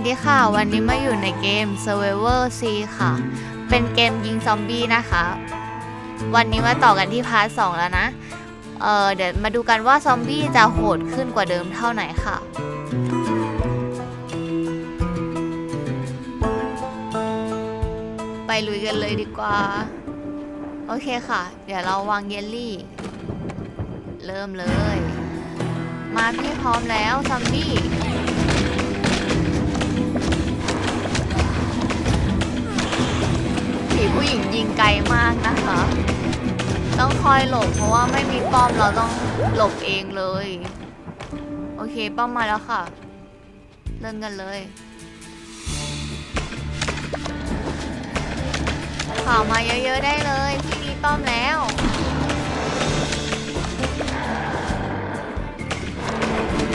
วัสดีค่ะ วันนี้มาอยู่ในเกม Survivor C ค่ะ เป็นเกมยิงซอมบี้นะคะ วันนี้มาต่อกันที่พาร์ทสองแล้วนะ เออเดี๋ยวมาดูกันว่าซอมบี้จะโหดขึ้นกว่าเดิมเท่าไหนค่ะ ไปลุยกันเลยดีกว่า โอเคค่ะ เดี๋ยวเราวางเยลลี่ เริ่มเลย มาพี่พร้อมแล้วซอมบี้ ผู้หญิงยิงไกลมากนะคะ ต้องคอยหลบเพราะว่าไม่มีป้อมเราต้องหลบเองเลย โอเคป้อมมาแล้วค่ะ เริ่มกันเลยข่าวมาเยอะๆได้เลยพี่มีป้อมแล้ว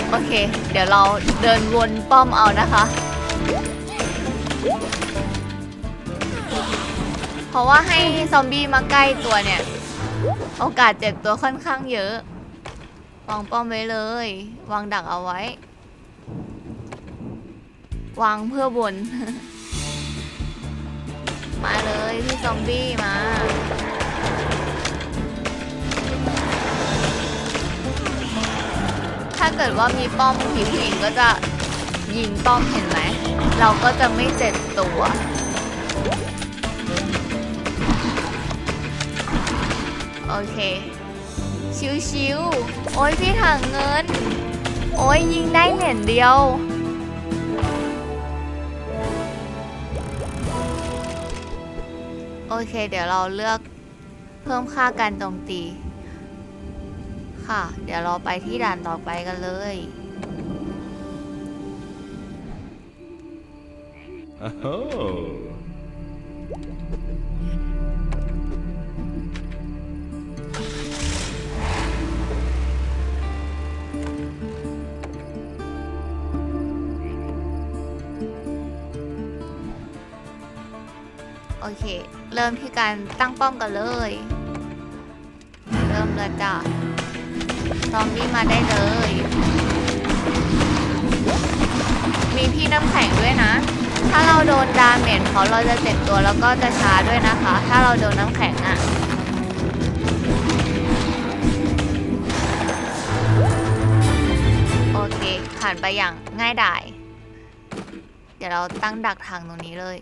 โอเค เดี๋ยวเราเดินวนป้อมเอานะคะ เพราะว่าให้ซอมบี้มาใกล้ตัวเนี่ย โอกาสเจ็บตัวค่อนข้างเยอะ วางป้อมไว้เลย วางดักเอาไว้ วางเพื่อบน มาเลยพี่ซอมบี้มาถ้าเกิดว่ามีป้อมผีผู้หญิงก็จะยิงป้อมเห็นไหม เราก็จะไม่เจ็บตัว โอเค ชิวๆ โอ้ยพี่ถังเงิน โอ้ยยิงได้เหรียญเดียว โอเค เดี๋ยวเราเลือกเพิ่มค่าการโจมตี ค่ะ เดี๋ยวเราไปที่ด่านต่อไปกันเลย Oh. โอเค เริ่มที่การตั้งป้อมกันเลย เริ่มเลยจ้ะซอมบี้มาได้เลย มีพี่น้ำแข็งด้วยนะ ถ้าเราโดนดาเมจเขาเราจะเจ็บตัวแล้วก็จะช้าด้วยนะคะ ถ้าเราโดนน้ำแข็งอะ่ะโอเค ผ่านไปอย่างง่ายดาย เดี๋ยวเราตั้งดักทางตรงนี้เลย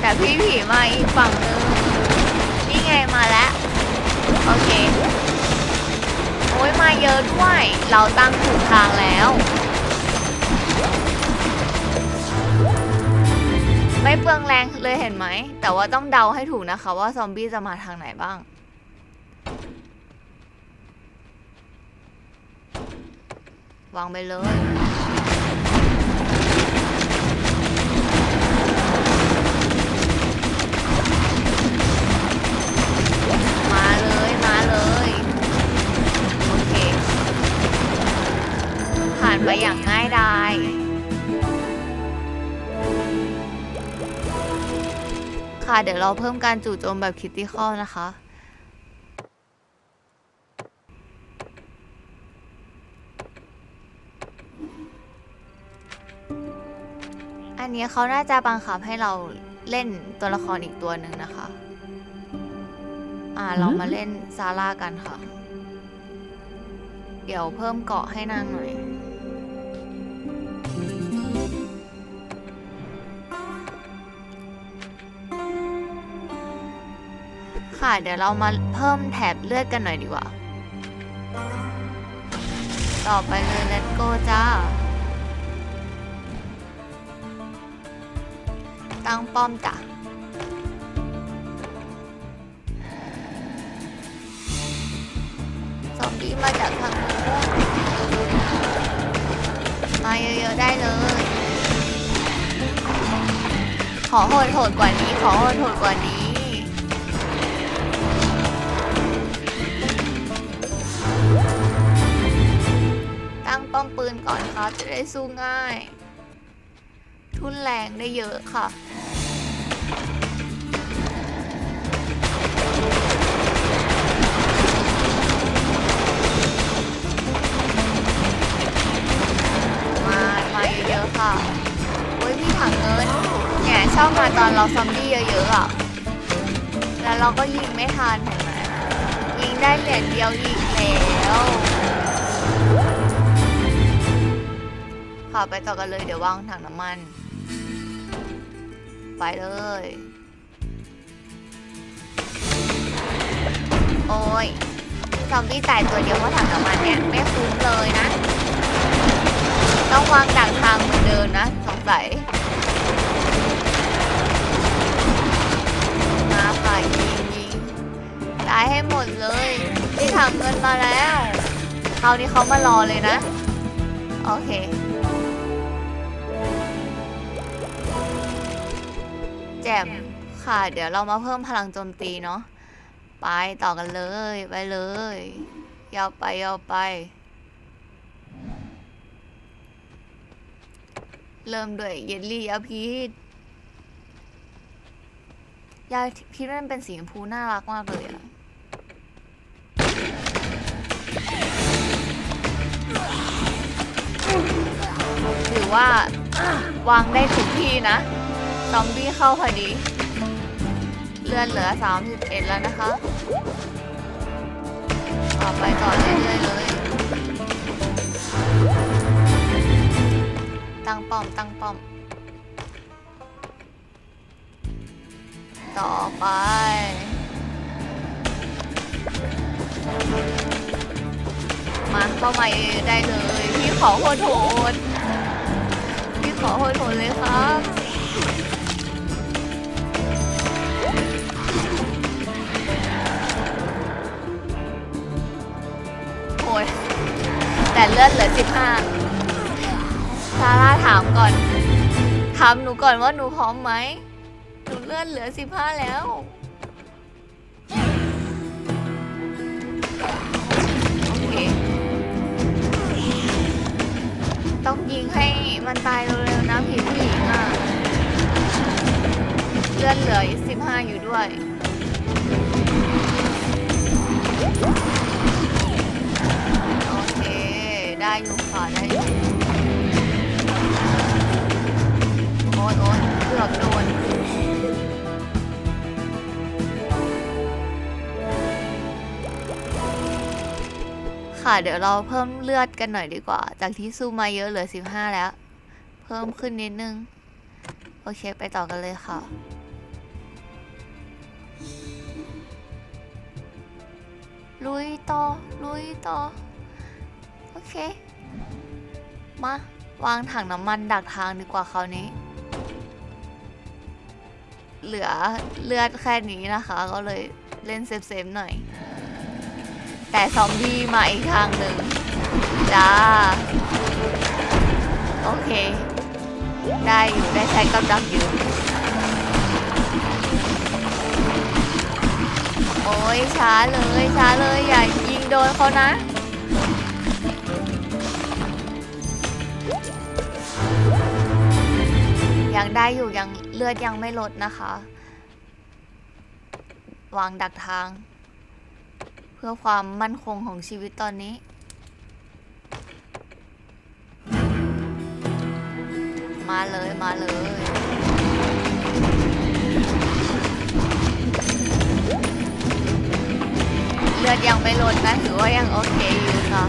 แต่พี่ผีมาอีกฝั่งนึงนี่ไงมาแล้วโอเคโอ้ยมาเยอะด้วย เราตั้งถูกทางแล้วไม่เปลืองแรงเลยเห็นไหม แต่ว่าต้องเดาให้ถูกนะคะ ว่าซอมบี้จะมาทางไหนบ้าง วางไปเลยานไปอย่างง่ายดายค่ะเดี๋ยวเราเพิ่มการจู่โจมแบบคิตตี้คอลนะคะอันนี้เขาน่าจะบังคับให้เราเล่นตัวละครอีกตัวหนึ่งนะคะ อ่าเรามาเล่นซาร่ากันค่ะ เดี๋ยวเพิ่มเกาะให้นางหน่อย ค่ะ เดี๋ยวเรามาเพิ่มแถบเลือดกันหน่อยดีกว่า ต่อไปเลย let's go จ้า ตั้งป้อมจ้ะซอมบี้มาจากทางนู้นมาเยอะๆได้เลย ขอโหดโหดกว่านี้ ขอโหดโหดกว่านี้ คะจะได้สู้ง่าย ทุนแรงได้เยอะค่ะมามาเยอะๆค่ะโอ้ยพี่ถังเงินเนี่ยชอบมาตอนเราซอมบี้เยอะๆอะ แล้วเราก็ยิงไม่ทันเห็นไหมยิงได้เหรียญเดียวยิงแล้ว ค่ะไปต่อกันเลยเดี๋ยววางถังน้ำมัน ไปเลย โอ้ยซอมบี้ตายตัวเดียวเพราะถังน้ำมันเนี่ยไม่คุ้มเลยนะ ต้องวางดักทางเหมือนเดิมนะสงสัยมาค่ะยิงยิงตายให้หมดเลยนี่ถังเงินมาแล้วคราวนี้เขามารอเลยนะ โอเค จ่มค่ะ เดี๋ยวเรามาเพิ่มพลังโจมตีเนาะไปต่อกันเลยไปเลยยาวไปยาวไป เริ่มด้วยเยลลี่ยาพีชยาพีชมันเป็นสีชมพูน่ารักมากเลยอะถือว่าวางได้ถูกที่นะ ซอมบี้เข้าพอดี เลือดเหลือ 31 แล้วนะคะต่อไปต่อเรื่อยๆเลย ตั้งป้อม ตั้งป้อม ต่อไปมาเข้ามาได้เลย พี่ขอโทษโทษพี่ขอโทษเลยครับ แต่เลือดเหลือสิบห้าซาร่าถามก่อน ถามหนูก่อนว่าหนูพร้อมไหม หนูเลือดเหลือสิบห้าแล้ว โอเค ต้องยิงให้มันตายเร็วๆนะผีผู้หญิงอะ เลือดเหลือสิบห้าอยู่ด้วย เดี๋ยวเราเพิ่มเลือดกันหน่อยดีกว่า จากที่สู้มาเยอะเหลือ15แล้ว เพิ่มขึ้นนิดนึง โอเคไปต่อกันเลยค่ะลุยต่อลุยต่อ โอเค มาวางถังน้ำมันดักทางดีกว่าคราวนี้ เหลือเลือดแค่นี้นะคะ ก็เลยเล่นเซฟๆหน่อย แต่ซอมบี้มาอีกทางหนึ่งจ้า โอเค ได้อยู่ได้ใช้กำลังอยู่โอ้ยช้าเลยช้าเลยอย่ายิงโดนเขานะ ยังได้อยู่ยังเลือดยังไม่ลดนะคะ วางดักทาง เพื่อความมั่นคงของชีวิตตอนนี้ มาเลยมาเลย เลือดยังไม่ลดนะถือว่ายังโอเคอยู่ค่ะ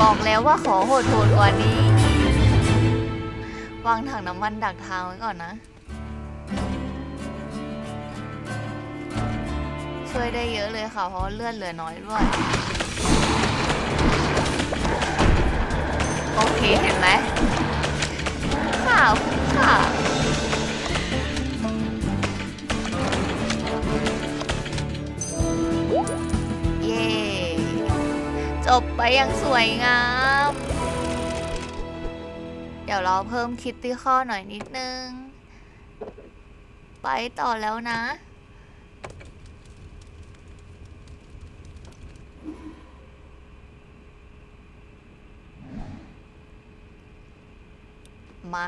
บอกแล้วว่าขอโหดโหดกว่านี้ วางถังน้ำมันดักทางไว้ก่อนนะ ช่วยได้เยอะเลยค่ะ เพราะเลือดเหลือน้อยด้วย โอเคเห็นไหมข่าวค่ะเย่จบไปอย่างสวยงาม เดี๋ยวเราเพิ่มคิตตี้ข้อหน่อยนิดนึง ไปต่อแล้วนะ มา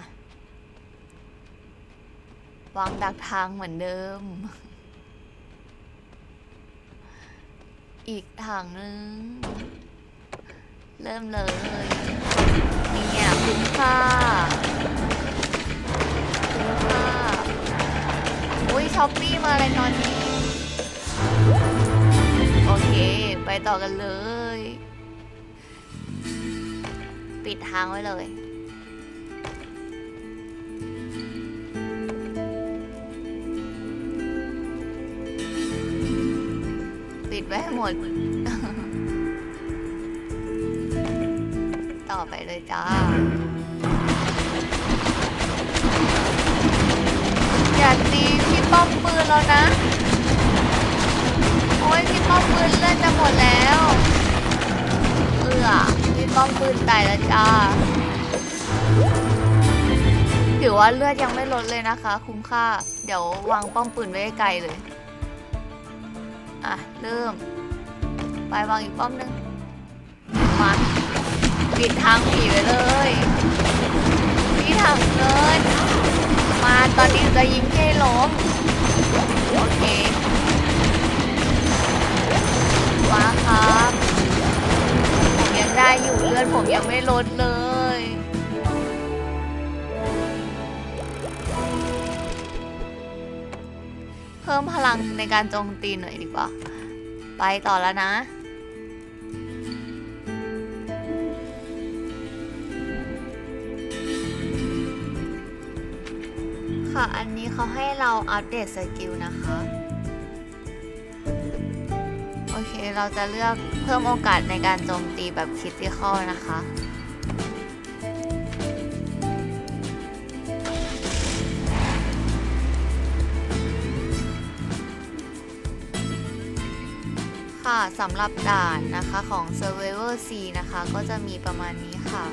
วางดักทางเหมือนเดิม อีกทางนึง เริ่มเลยเนี่ยคุ้มค่าคุ้มค่าอุ้ยช้อปปี้มาอะไรตอนนี้ โอเค ไปต่อกันเลย ปิดทางไว้เลย ไว้ให้หมด ต่อไปเลยจ้า อย่าตีพี่ป้อมปืนแล้วนะ โอ้ยพี่ป้อมปืนเลือดจะหมดแล้ว เอือพี่ป้อมปืนตายแล้วจ้า ถือว่าเลือดยังไม่ลดเลยนะคะ คุ้มค่า เดี๋ยววางป้อมปืนไว้ไกลเลย อะ เริ่ม ไปวางอีกป้อมหนึงมาปิดทางผีไปเลยพี่ถังเงินมาตอนนี้จะยิงให้ล้มโอเคมาครับ ผมยังได้อยู่เลือดผมยังไม่ลดเลย พิ่มพลังในการโจมตีหน่อยดีกว่า ไปต่อแล้วนะ ค่ะ อันนี้เขาให้เราอัปเดตสกิลนะคะ โอเค เราจะเลือกเพิ่มโอกาสในการโจมตีแบบคิดที่ข้อนะคะ ค่ะสำหรับด่านนะคะของ Survivor C นะคะ ก็จะมีประมาณนี้ค่ะ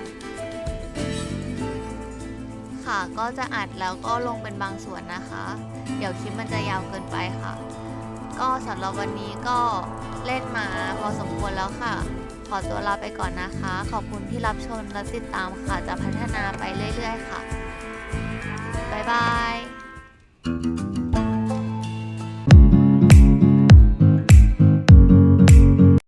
ค่ะก็จะอัดแล้วก็ลงเป็นบางส่วนนะคะ เดี๋ยวคลิปมันจะยาวเกินไปค่ะ ก็สำหรับวันนี้ก็เล่นมาพอสมควรแล้วค่ะ ขอตัวลาไปก่อนนะคะ ขอบคุณที่รับชมและติดตามค่ะ จะพัฒนาไปเรื่อยๆค่ะ บ๊ายบาย